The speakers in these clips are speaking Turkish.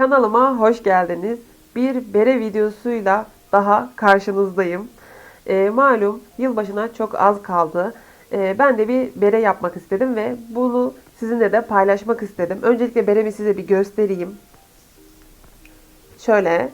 Kanalıma hoş geldiniz. Bir bere videosuyla daha karşınızdayım. Ee, malum yılbaşına çok az kaldı. Ee, ben de bir bere yapmak istedim ve bunu sizinle de paylaşmak istedim. Öncelikle beremi size bir göstereyim. Şöyle.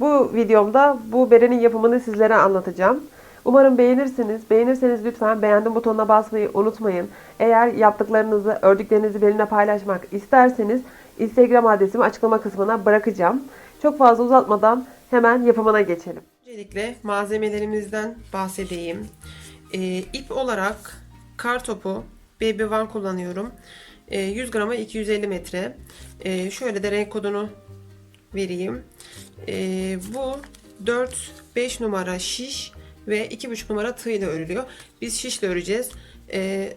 Bu videomda bu berenin yapımını sizlere anlatacağım. Umarım beğenirsiniz. Beğenirseniz lütfen beğendim butonuna basmayı unutmayın. Eğer yaptıklarınızı, ördüklerinizi benimle paylaşmak isterseniz Instagram adresimi açıklama kısmına bırakacağım. Çok fazla uzatmadan hemen yapımına geçelim. Öncelikle malzemelerimizden bahsedeyim. Ee, ip olarak kar topu Baby One kullanıyorum. Ee, 100 grama 250 metre. Ee, şöyle de renk kodunu vereyim. Ee, bu 4-5 numara şiş ve 2,5 numara tığ ile örülüyor. Biz şişle öreceğiz. Ee,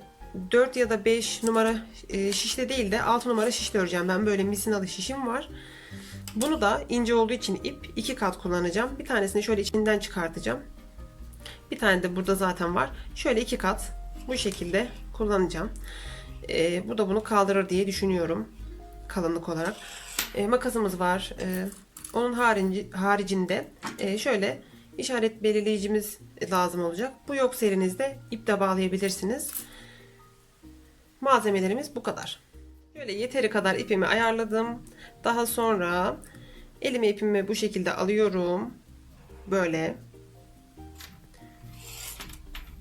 4 ya da 5 numara e, şişle değil de 6 numara şişle öreceğim. Ben böyle misinalı şişim var. Bunu da ince olduğu için ip iki kat kullanacağım. Bir tanesini şöyle içinden çıkartacağım. Bir tane de burada zaten var. Şöyle iki kat bu şekilde kullanacağım. Ee, bu da bunu kaldırır diye düşünüyorum. Kalınlık olarak. Ee, makasımız var. Ee, onun harici, haricinde e, şöyle işaret belirleyicimiz lazım olacak. Bu yoksa elinizde ip de bağlayabilirsiniz. Malzemelerimiz bu kadar. Şöyle yeteri kadar ipimi ayarladım. Daha sonra elime ipimi bu şekilde alıyorum. Böyle.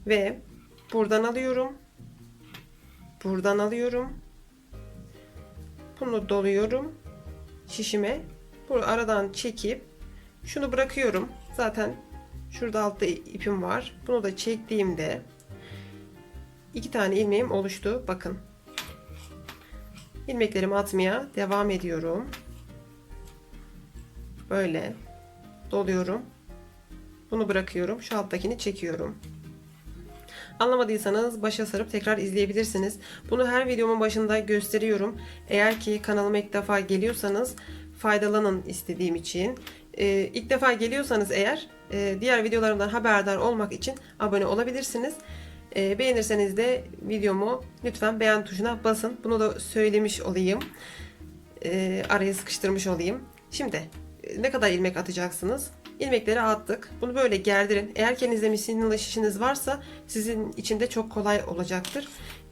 Ve buradan alıyorum. Buradan alıyorum. Bunu doluyorum. Şişime. Bu aradan çekip şunu bırakıyorum. Zaten şurada altta ipim var. Bunu da çektiğimde iki tane ilmeğim oluştu. Bakın. İlmeklerimi atmaya devam ediyorum. Böyle doluyorum. Bunu bırakıyorum. Şu alttakini çekiyorum. Anlamadıysanız başa sarıp tekrar izleyebilirsiniz. Bunu her videomun başında gösteriyorum. Eğer ki kanalıma ilk defa geliyorsanız faydalanın istediğim için. Ee, ilk defa geliyorsanız eğer e, diğer videolarımdan haberdar olmak için abone olabilirsiniz. E, beğenirseniz de videomu lütfen beğen tuşuna basın. Bunu da söylemiş olayım. E, araya sıkıştırmış olayım. Şimdi e, ne kadar ilmek atacaksınız? İlmekleri attık. Bunu böyle gerdirin. Eğer kendinizde misinalı şişiniz varsa sizin için de çok kolay olacaktır.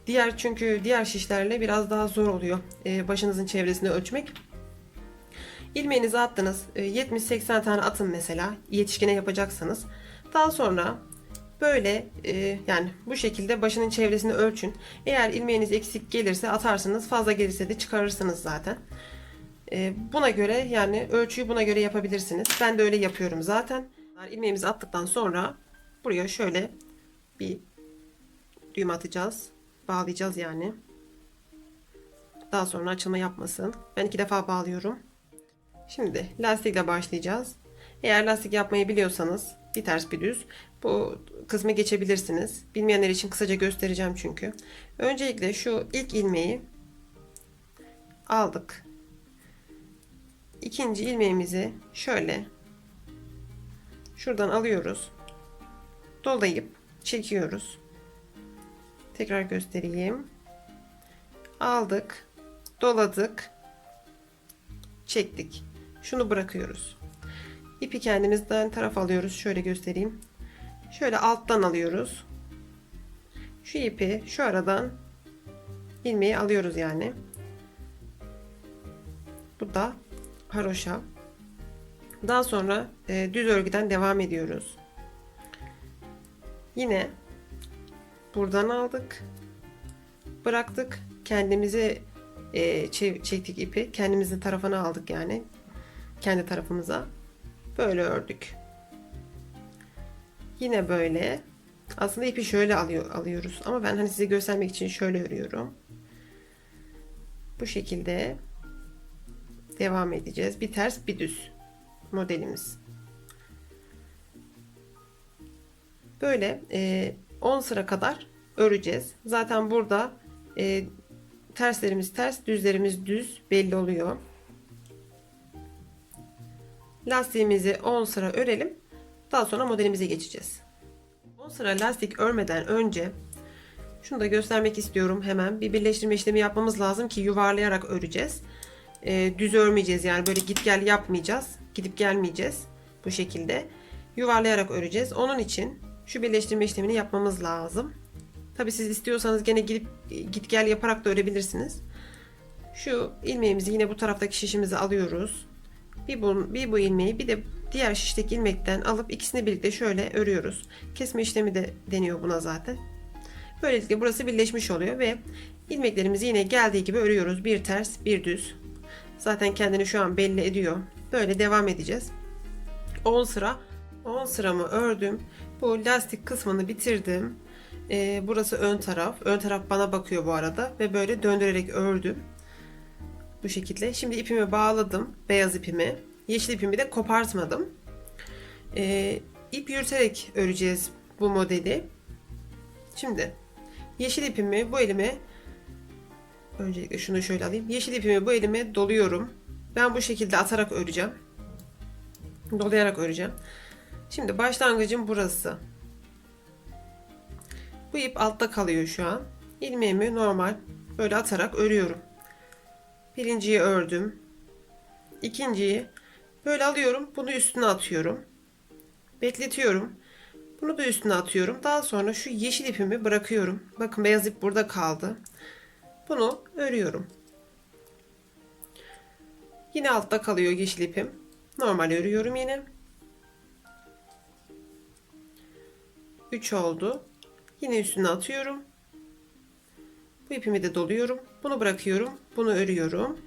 Diğer çünkü diğer şişlerle biraz daha zor oluyor. E, başınızın çevresini ölçmek. İlmeğinizi attınız. E, 70-80 tane atın mesela. Yetişkine yapacaksanız. Daha sonra Böyle e, yani bu şekilde başının çevresini ölçün. Eğer ilmeğiniz eksik gelirse atarsınız. Fazla gelirse de çıkarırsınız zaten. E, buna göre yani ölçüyü buna göre yapabilirsiniz. Ben de öyle yapıyorum zaten. İlmeğimizi attıktan sonra buraya şöyle bir düğüm atacağız. Bağlayacağız yani. Daha sonra açılma yapmasın. Ben iki defa bağlıyorum. Şimdi lastikle başlayacağız. Eğer lastik yapmayı biliyorsanız bir ters bir düz bu kısmı geçebilirsiniz. Bilmeyenler için kısaca göstereceğim çünkü. Öncelikle şu ilk ilmeği aldık. İkinci ilmeğimizi şöyle şuradan alıyoruz. Dolayıp çekiyoruz. Tekrar göstereyim. Aldık. Doladık. Çektik. Şunu bırakıyoruz. İpi kendimizden taraf alıyoruz. Şöyle göstereyim. Şöyle alttan alıyoruz. Şu ipi şu aradan ilmeği alıyoruz yani. Bu da haroşa. Daha sonra e, düz örgüden devam ediyoruz. Yine buradan aldık. Bıraktık. Kendimizi e, çektik ipi. Kendimizin tarafına aldık yani. Kendi tarafımıza. Böyle ördük. Yine böyle. Aslında ipi şöyle alıyor, alıyoruz. Ama ben hani size göstermek için şöyle örüyorum. Bu şekilde devam edeceğiz. Bir ters bir düz modelimiz. Böyle e, 10 sıra kadar öreceğiz. Zaten burada e, terslerimiz ters, düzlerimiz düz belli oluyor. Lastiğimizi 10 sıra örelim. Daha sonra modelimize geçeceğiz. 10 sıra lastik örmeden önce şunu da göstermek istiyorum hemen. Bir birleştirme işlemi yapmamız lazım ki yuvarlayarak öreceğiz. e, düz örmeyeceğiz. Yani böyle git gel yapmayacağız. Gidip gelmeyeceğiz. Bu şekilde. Yuvarlayarak öreceğiz. Onun için şu birleştirme işlemini yapmamız lazım. Tabi siz istiyorsanız gene gidip git gel yaparak da örebilirsiniz. Şu ilmeğimizi yine bu taraftaki şişimizi alıyoruz. Bir bu, bir bu ilmeği bir de diğer şişteki ilmekten alıp ikisini birlikte şöyle örüyoruz. Kesme işlemi de deniyor buna zaten. Böylelikle burası birleşmiş oluyor ve ilmeklerimizi yine geldiği gibi örüyoruz. Bir ters, bir düz. Zaten kendini şu an belli ediyor. Böyle devam edeceğiz. 10 sıra 10 sıramı ördüm. Bu lastik kısmını bitirdim. Ee, burası ön taraf. Ön taraf bana bakıyor bu arada ve böyle döndürerek ördüm. Bu şekilde. Şimdi ipimi bağladım. Beyaz ipimi. Yeşil ipimi de kopartmadım. Ee, ip yürüterek öreceğiz bu modeli. Şimdi yeşil ipimi bu elime öncelikle şunu şöyle alayım. Yeşil ipimi bu elime doluyorum. Ben bu şekilde atarak öreceğim. Dolayarak öreceğim. Şimdi başlangıcım burası. Bu ip altta kalıyor şu an. İlmeğimi normal böyle atarak örüyorum. Birinciyi ördüm. İkinciyi böyle alıyorum. Bunu üstüne atıyorum. Bekletiyorum. Bunu da üstüne atıyorum. Daha sonra şu yeşil ipimi bırakıyorum. Bakın beyaz ip burada kaldı. Bunu örüyorum. Yine altta kalıyor yeşil ipim. Normal örüyorum yine. 3 oldu. Yine üstüne atıyorum. Bu ipimi de doluyorum. Bunu bırakıyorum. Bunu örüyorum.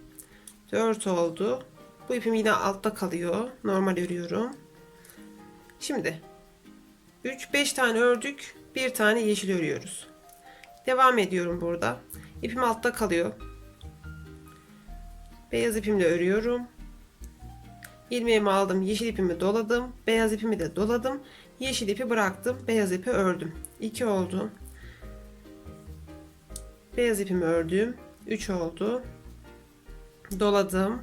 4 oldu. Bu ipim yine altta kalıyor. Normal örüyorum. Şimdi 3-5 tane ördük. Bir tane yeşil örüyoruz. Devam ediyorum burada. İpim altta kalıyor. Beyaz ipimle örüyorum. İlmeğimi aldım. Yeşil ipimi doladım. Beyaz ipimi de doladım. Yeşil ipi bıraktım. Beyaz ipi ördüm. 2 oldu. Beyaz ipimi ördüm. 3 oldu. Doladım.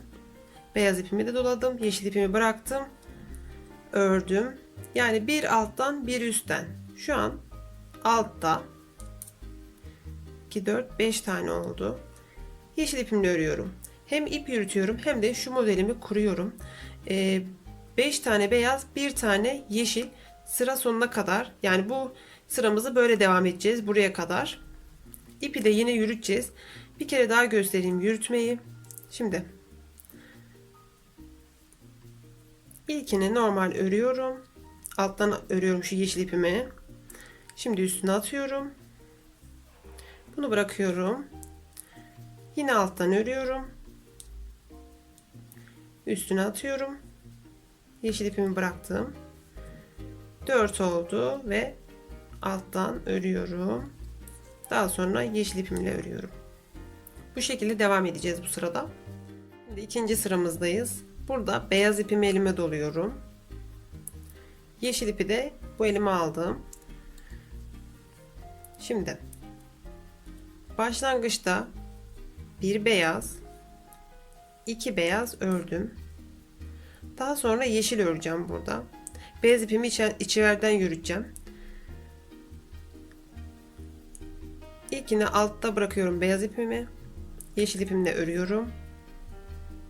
Beyaz ipimi de doladım. Yeşil ipimi bıraktım. Ördüm. Yani bir alttan bir üstten. Şu an altta 2, 4, 5 tane oldu. Yeşil ipimle örüyorum. Hem ip yürütüyorum hem de şu modelimi kuruyorum. 5 tane beyaz, bir tane yeşil sıra sonuna kadar yani bu sıramızı böyle devam edeceğiz buraya kadar. İpi de yine yürüteceğiz. Bir kere daha göstereyim yürütmeyi. Şimdi ilkini normal örüyorum. Alttan örüyorum şu yeşil ipimi. Şimdi üstüne atıyorum. Bunu bırakıyorum. Yine alttan örüyorum. Üstüne atıyorum. Yeşil ipimi bıraktım. 4 oldu ve alttan örüyorum. Daha sonra yeşil ipimle örüyorum. Bu şekilde devam edeceğiz bu sırada. Şimdi ikinci sıramızdayız. Burada beyaz ipimi elime doluyorum. Yeşil ipi de bu elime aldım. Şimdi başlangıçta bir beyaz, iki beyaz ördüm. Daha sonra yeşil öreceğim burada. Beyaz ipimi içeriden yürüteceğim. İlkini altta bırakıyorum beyaz ipimi. Yeşil ipimle örüyorum.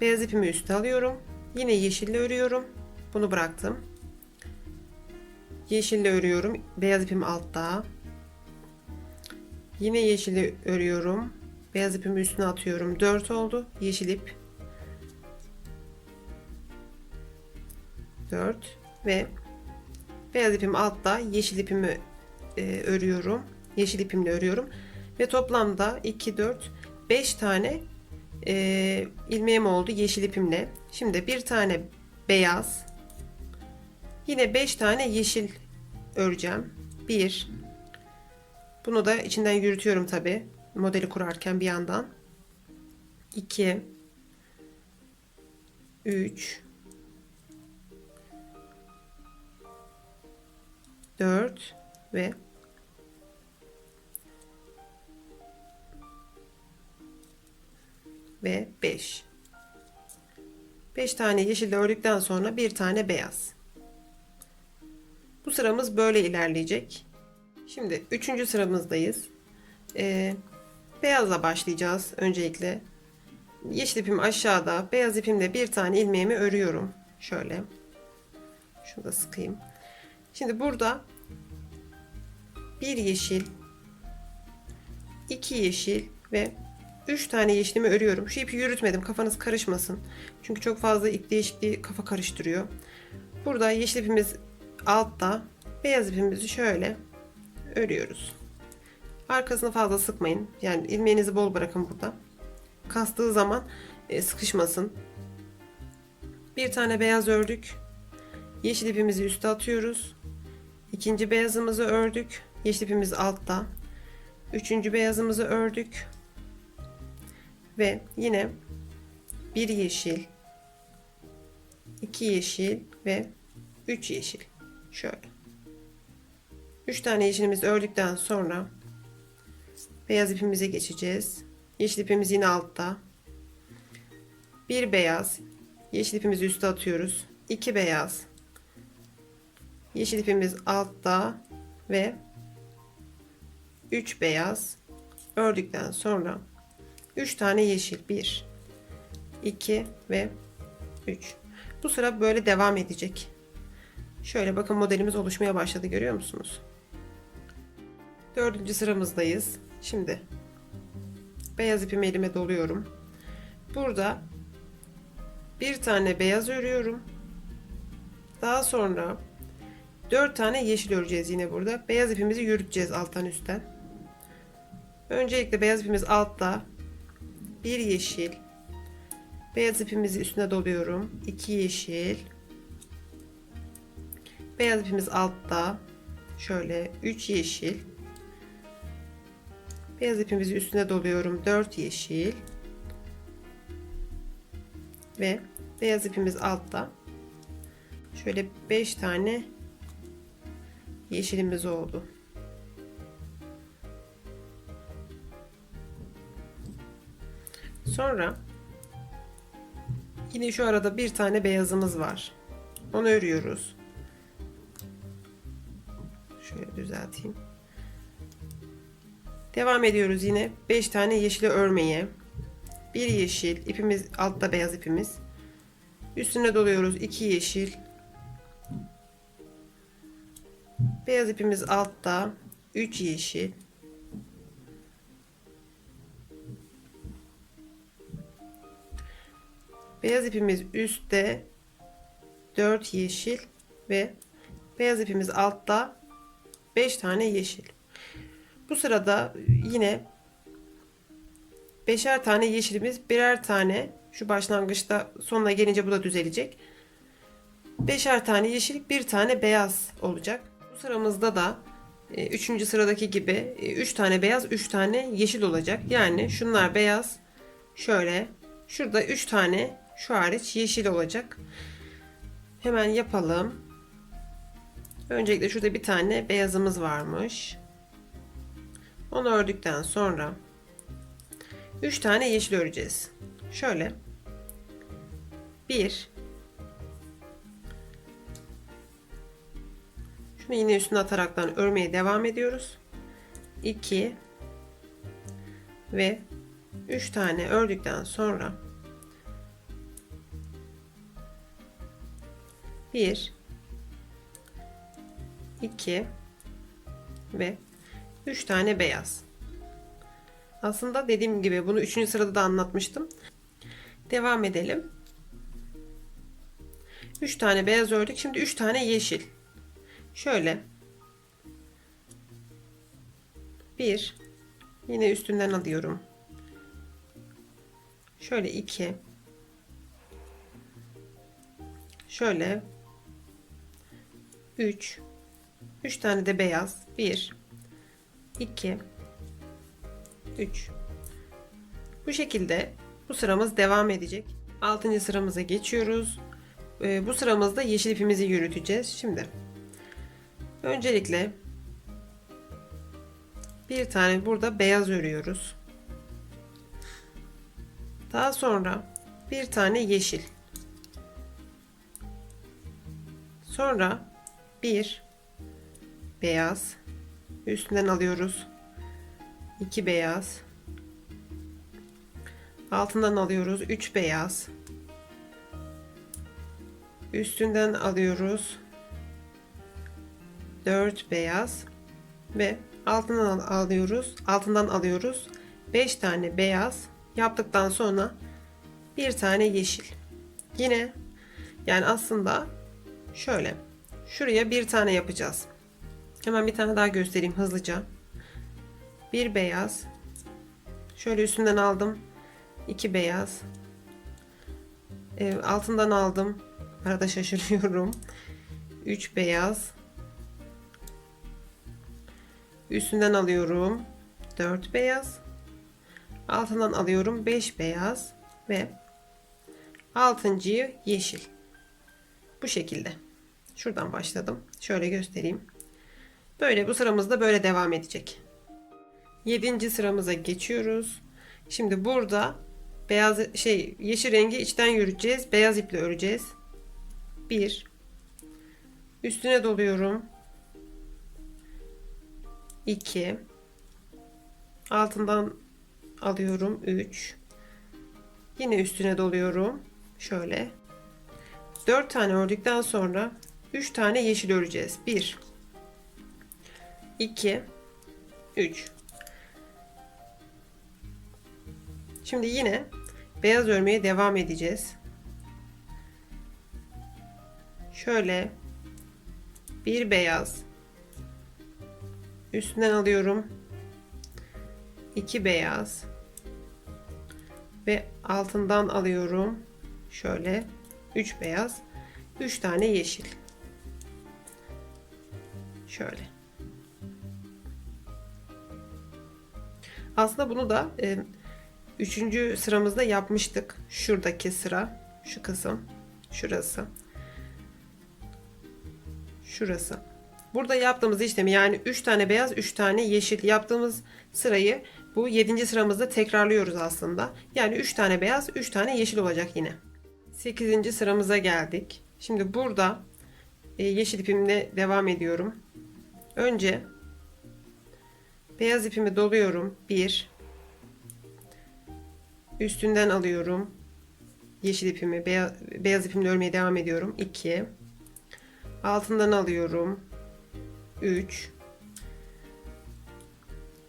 Beyaz ipimi üste alıyorum. Yine yeşille örüyorum. Bunu bıraktım. Yeşille örüyorum. Beyaz ipim altta. Yine yeşili örüyorum. Beyaz ipimi üstüne atıyorum. 4 oldu. Yeşil ip. 4 ve beyaz ipim altta. Yeşil ipimi e, örüyorum. Yeşil ipimle örüyorum. Ve toplamda 2, 4, 5 tane e, ilmeğim oldu yeşil ipimle. Şimdi bir tane beyaz. Yine 5 tane yeşil öreceğim. 1 Bunu da içinden yürütüyorum tabi. Modeli kurarken bir yandan. 2 3 4 ve ve 5. 5 tane yeşil ördükten sonra bir tane beyaz. Bu sıramız böyle ilerleyecek. Şimdi 3. sıramızdayız. Ee, beyazla başlayacağız öncelikle. yeşil ipim aşağıda, beyaz ipimle bir tane ilmeğimi örüyorum. Şöyle. Şunu da sıkayım. Şimdi burada bir yeşil, iki yeşil ve üç tane yeşilimi örüyorum. Şu ipi yürütmedim. Kafanız karışmasın. Çünkü çok fazla ip değişikliği kafa karıştırıyor. Burada yeşil ipimiz altta, beyaz ipimizi şöyle örüyoruz. Arkasını fazla sıkmayın. Yani ilmeğinizi bol bırakın burada. Kastığı zaman e, sıkışmasın. Bir tane beyaz ördük. Yeşil ipimizi üste atıyoruz. İkinci beyazımızı ördük. Yeşil ipimiz altta. Üçüncü beyazımızı ördük. Ve yine bir yeşil, iki yeşil ve üç yeşil. Şöyle. Üç tane yeşilimizi ördükten sonra beyaz ipimize geçeceğiz. Yeşil ipimiz yine altta. Bir beyaz. Yeşil ipimizi üste atıyoruz. İki beyaz. Yeşil ipimiz altta ve 3 beyaz ördükten sonra 3 tane yeşil. 1 2 ve 3 bu sıra böyle devam edecek. Şöyle bakın modelimiz oluşmaya başladı görüyor musunuz? Dördüncü sıramızdayız. Şimdi beyaz ipimi elime doluyorum. Burada bir tane beyaz örüyorum. Daha sonra 4 tane yeşil öreceğiz yine burada. Beyaz ipimizi yürüteceğiz alttan üstten. Öncelikle beyaz ipimiz altta. Bir yeşil. Beyaz ipimizi üstüne doluyorum. 2 yeşil. Beyaz ipimiz altta. Şöyle 3 yeşil. Beyaz ipimizi üstüne doluyorum. 4 yeşil. Ve beyaz ipimiz altta. Şöyle 5 tane yeşilimiz oldu. Sonra yine şu arada bir tane beyazımız var. Onu örüyoruz. Şöyle düzelteyim. Devam ediyoruz yine 5 tane yeşili örmeye. Bir yeşil, ipimiz altta beyaz ipimiz. Üstüne doluyoruz 2 yeşil, Beyaz ipimiz altta. 3 yeşil. Beyaz ipimiz üstte. 4 yeşil ve beyaz ipimiz altta 5 tane yeşil. Bu sırada yine beşer tane yeşilimiz birer tane şu başlangıçta sonuna gelince bu da düzelecek. Beşer tane yeşil bir tane beyaz olacak. Bu sıramızda da 3. E, sıradaki gibi 3 e, tane beyaz 3 tane yeşil olacak. Yani şunlar beyaz şöyle şurada 3 tane şu hariç yeşil olacak. Hemen yapalım. Öncelikle şurada bir tane beyazımız varmış. Onu ördükten sonra 3 tane yeşil öreceğiz. Şöyle 1 Şunu yine üstüne ataraktan örmeye devam ediyoruz. 2 ve 3 tane ördükten sonra 1 2 ve 3 tane beyaz. Aslında dediğim gibi bunu 3. sırada da anlatmıştım. Devam edelim. 3 tane beyaz ördük. Şimdi 3 tane yeşil. Şöyle. Bir. Yine üstünden alıyorum. Şöyle iki. Şöyle. Üç. Üç tane de beyaz. Bir. iki, Üç. Bu şekilde bu sıramız devam edecek. Altıncı sıramıza geçiyoruz. Ee, bu sıramızda yeşil ipimizi yürüteceğiz. Şimdi Öncelikle bir tane burada beyaz örüyoruz. Daha sonra bir tane yeşil. Sonra bir beyaz üstünden alıyoruz. iki beyaz. Altından alıyoruz 3 beyaz. Üstünden alıyoruz 4 beyaz ve altından al- alıyoruz. Altından alıyoruz 5 tane beyaz. Yaptıktan sonra bir tane yeşil. Yine yani aslında şöyle şuraya bir tane yapacağız. Hemen bir tane daha göstereyim hızlıca. Bir beyaz. Şöyle üstünden aldım. iki beyaz. Ee, altından aldım. Arada şaşırıyorum. Üç beyaz. Üstünden alıyorum. Dört beyaz. Altından alıyorum. Beş beyaz. Ve altıncıyı yeşil. Bu şekilde. Şuradan başladım. Şöyle göstereyim. Böyle bu sıramızda böyle devam edecek. 7. sıramıza geçiyoruz. Şimdi burada beyaz şey yeşil rengi içten yürüteceğiz. Beyaz iple öreceğiz. 1 Üstüne doluyorum. 2 Altından alıyorum 3 Yine üstüne doluyorum. Şöyle 4 tane ördükten sonra 3 tane yeşil öreceğiz. 1 2 3 Şimdi yine beyaz örmeye devam edeceğiz. Şöyle bir beyaz üstünden alıyorum. iki beyaz ve altından alıyorum. Şöyle 3 beyaz, 3 tane yeşil. Şöyle. Aslında bunu da e, üçüncü sıramızda yapmıştık. Şuradaki sıra, şu kısım, şurası, şurası. Burada yaptığımız işlemi yani 3 tane beyaz, 3 tane yeşil yaptığımız sırayı bu 7. sıramızda tekrarlıyoruz aslında. Yani 3 tane beyaz, 3 tane yeşil olacak yine. 8. sıramıza geldik. Şimdi burada e, yeşil ipimle devam ediyorum. Önce beyaz ipimi doluyorum. 1 Üstünden alıyorum. Yeşil ipimi, beyaz, beyaz ipimle örmeye devam ediyorum. 2 Altından alıyorum. 3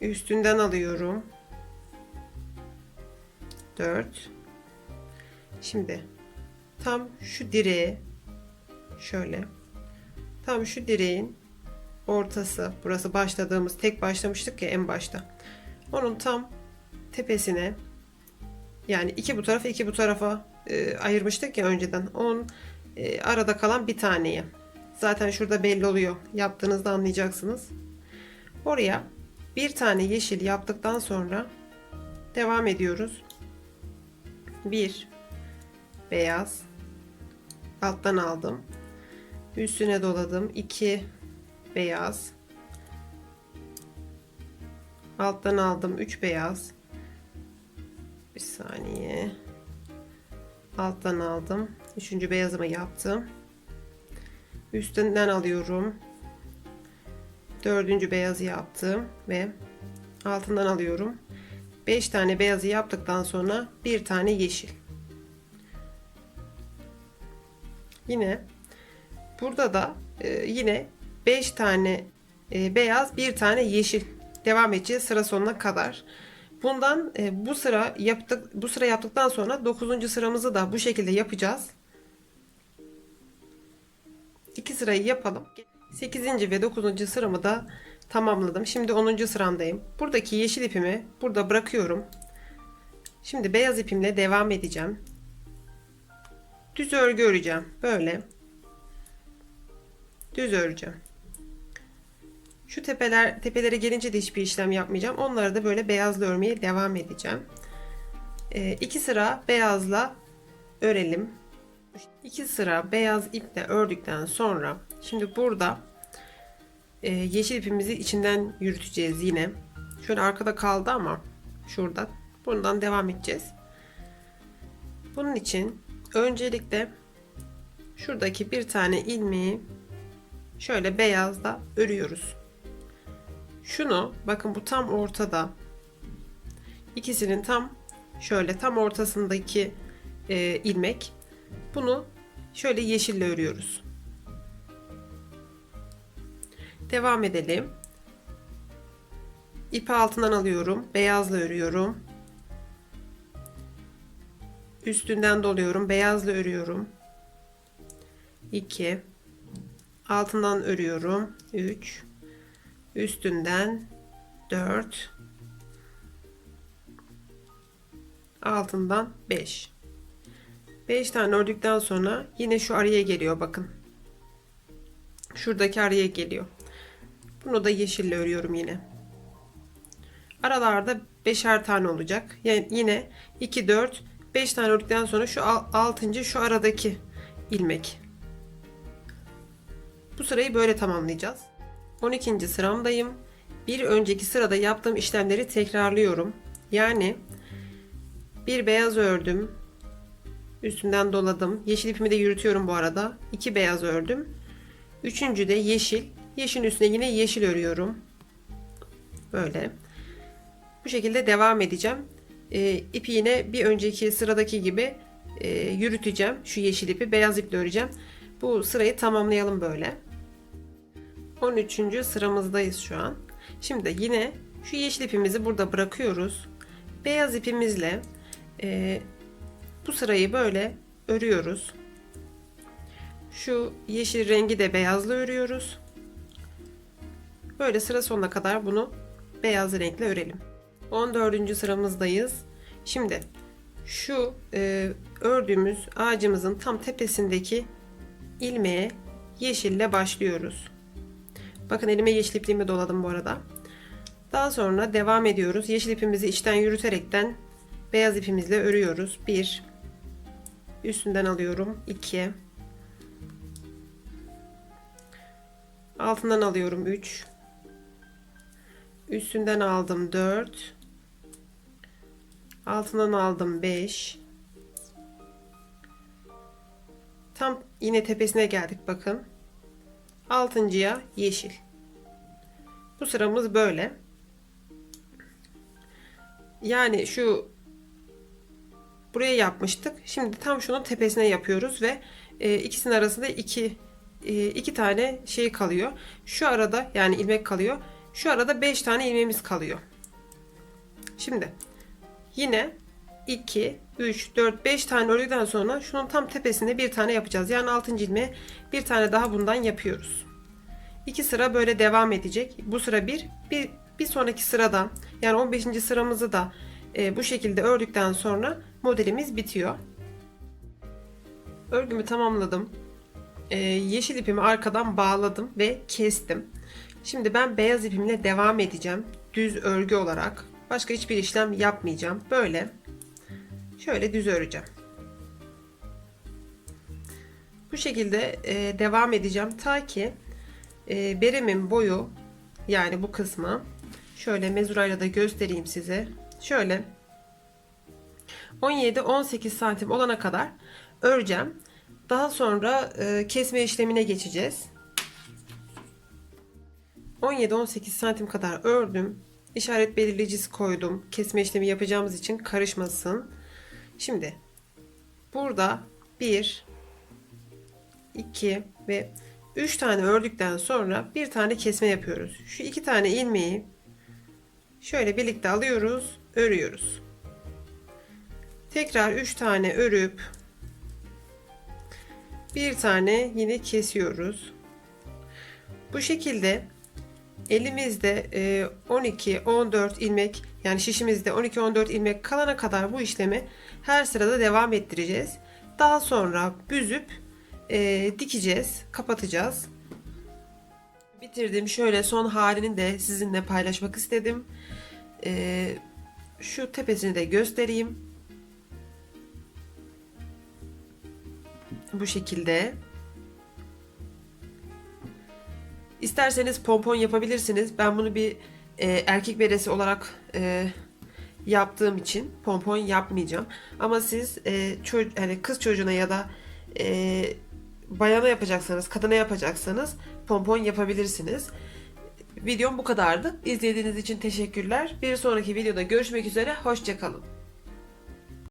Üstünden alıyorum. 4 Şimdi tam şu direğe şöyle tam şu direğin ortası burası başladığımız tek başlamıştık ya en başta. Onun tam tepesine yani iki bu tarafa iki bu tarafa e, ayırmıştık ya önceden. Onun e, arada kalan bir taneye. Zaten şurada belli oluyor. Yaptığınızda anlayacaksınız. Oraya bir tane yeşil yaptıktan sonra devam ediyoruz. Bir beyaz. Alttan aldım. Üstüne doladım. 2 beyaz. Alttan aldım 3 beyaz. Bir saniye. Alttan aldım üçüncü beyazımı yaptım. Üstünden alıyorum. Dördüncü beyazı yaptım ve altından alıyorum. 5 tane beyazı yaptıktan sonra bir tane yeşil. Yine burada da e, yine 5 tane e, beyaz, bir tane yeşil devam edeceğiz sıra sonuna kadar. Bundan e, bu sıra yaptık bu sıra yaptıktan sonra 9. sıramızı da bu şekilde yapacağız. 2 sırayı yapalım. 8. ve 9. sıramı da tamamladım. Şimdi 10. sıramdayım. Buradaki yeşil ipimi burada bırakıyorum. Şimdi beyaz ipimle devam edeceğim düz örgü öreceğim. Böyle. Düz öreceğim. Şu tepeler tepelere gelince de hiçbir işlem yapmayacağım. Onları da böyle beyazla örmeye devam edeceğim. E, iki sıra beyazla örelim. İki sıra beyaz iple ördükten sonra şimdi burada e, yeşil ipimizi içinden yürüteceğiz yine. Şöyle arkada kaldı ama şurada. Bundan devam edeceğiz. Bunun için Öncelikle şuradaki bir tane ilmeği şöyle beyazla örüyoruz. Şunu bakın bu tam ortada. İkisinin tam Şöyle tam ortasındaki e, ilmek. Bunu şöyle yeşille örüyoruz. Devam edelim. İpi altından alıyorum. Beyazla örüyorum. Üstünden doluyorum. Beyazla örüyorum. 2 altından örüyorum. 3 üstünden 4 altından 5 5 tane ördükten sonra yine şu araya geliyor bakın. Şuradaki araya geliyor. Bunu da yeşille örüyorum yine. Aralarda beşer tane olacak. Yani yine 2 4 5 tane ördükten sonra şu 6. şu aradaki ilmek. Bu sırayı böyle tamamlayacağız. 12. sıramdayım. Bir önceki sırada yaptığım işlemleri tekrarlıyorum. Yani bir beyaz ördüm. Üstünden doladım. Yeşil ipimi de yürütüyorum bu arada. İki beyaz ördüm. Üçüncü de yeşil. Yeşilin üstüne yine yeşil örüyorum. Böyle. Bu şekilde devam edeceğim. E, ipi yine bir önceki sıradaki gibi e, yürüteceğim. Şu yeşil ipi beyaz iple öreceğim. Bu sırayı tamamlayalım böyle. 13. sıramızdayız şu an. Şimdi yine şu yeşil ipimizi burada bırakıyoruz. Beyaz ipimizle e, bu sırayı böyle örüyoruz. Şu yeşil rengi de beyazla örüyoruz. Böyle sıra sonuna kadar bunu beyaz renkle örelim. 14. sıramızdayız. Şimdi şu e, ördüğümüz ağacımızın tam tepesindeki ilmeğe yeşille başlıyoruz. Bakın elime yeşil ipliğimi doladım bu arada. Daha sonra devam ediyoruz. Yeşil ipimizi içten yürüterekten beyaz ipimizle örüyoruz. 1 üstünden alıyorum. 2 altından alıyorum. 3 üstünden aldım. 4 altından aldım. 5 tam yine tepesine geldik bakın. Altıncıya yeşil. Bu sıramız böyle. Yani şu buraya yapmıştık. Şimdi tam şunun tepesine yapıyoruz ve e, ikisinin arasında iki e, iki tane şey kalıyor. Şu arada yani ilmek kalıyor. Şu arada 5 tane ilmeğimiz kalıyor. Şimdi yine 2, 3, 4, 5 tane ördükten sonra şunun tam tepesinde bir tane yapacağız. Yani 6. ilmeğe bir tane daha bundan yapıyoruz. İki sıra böyle devam edecek. Bu sıra bir, bir, bir sonraki sırada yani 15. sıramızı da e, bu şekilde ördükten sonra modelimiz bitiyor. Örgümü tamamladım. E, yeşil ipimi arkadan bağladım ve kestim. Şimdi ben beyaz ipimle devam edeceğim. Düz örgü olarak. Başka hiçbir işlem yapmayacağım. Böyle şöyle düz öreceğim. Bu şekilde e, devam edeceğim ta ki e, beremin boyu yani bu kısmı şöyle mezurayla da göstereyim size. Şöyle 17-18 santim olana kadar öreceğim. Daha sonra e, kesme işlemine geçeceğiz. 17-18 santim kadar ördüm. İşaret belirleyicisi koydum. Kesme işlemi yapacağımız için karışmasın. Şimdi burada 1 2 ve 3 tane ördükten sonra bir tane kesme yapıyoruz. Şu iki tane ilmeği şöyle birlikte alıyoruz, örüyoruz. Tekrar 3 tane örüp bir tane yine kesiyoruz. Bu şekilde elimizde 12-14 ilmek yani şişimizde 12-14 ilmek kalana kadar bu işlemi her sırada devam ettireceğiz. Daha sonra büzüp e, dikeceğiz, kapatacağız. Bitirdim. Şöyle son halini de sizinle paylaşmak istedim. E, şu tepesini de göstereyim. Bu şekilde. İsterseniz pompon yapabilirsiniz. Ben bunu bir e, erkek beresi olarak e, yaptığım için pompon yapmayacağım. Ama siz e, ço- hani kız çocuğuna ya da e, bayana yapacaksanız, kadına yapacaksanız pompon yapabilirsiniz. Videom bu kadardı. İzlediğiniz için teşekkürler. Bir sonraki videoda görüşmek üzere. Hoşçakalın.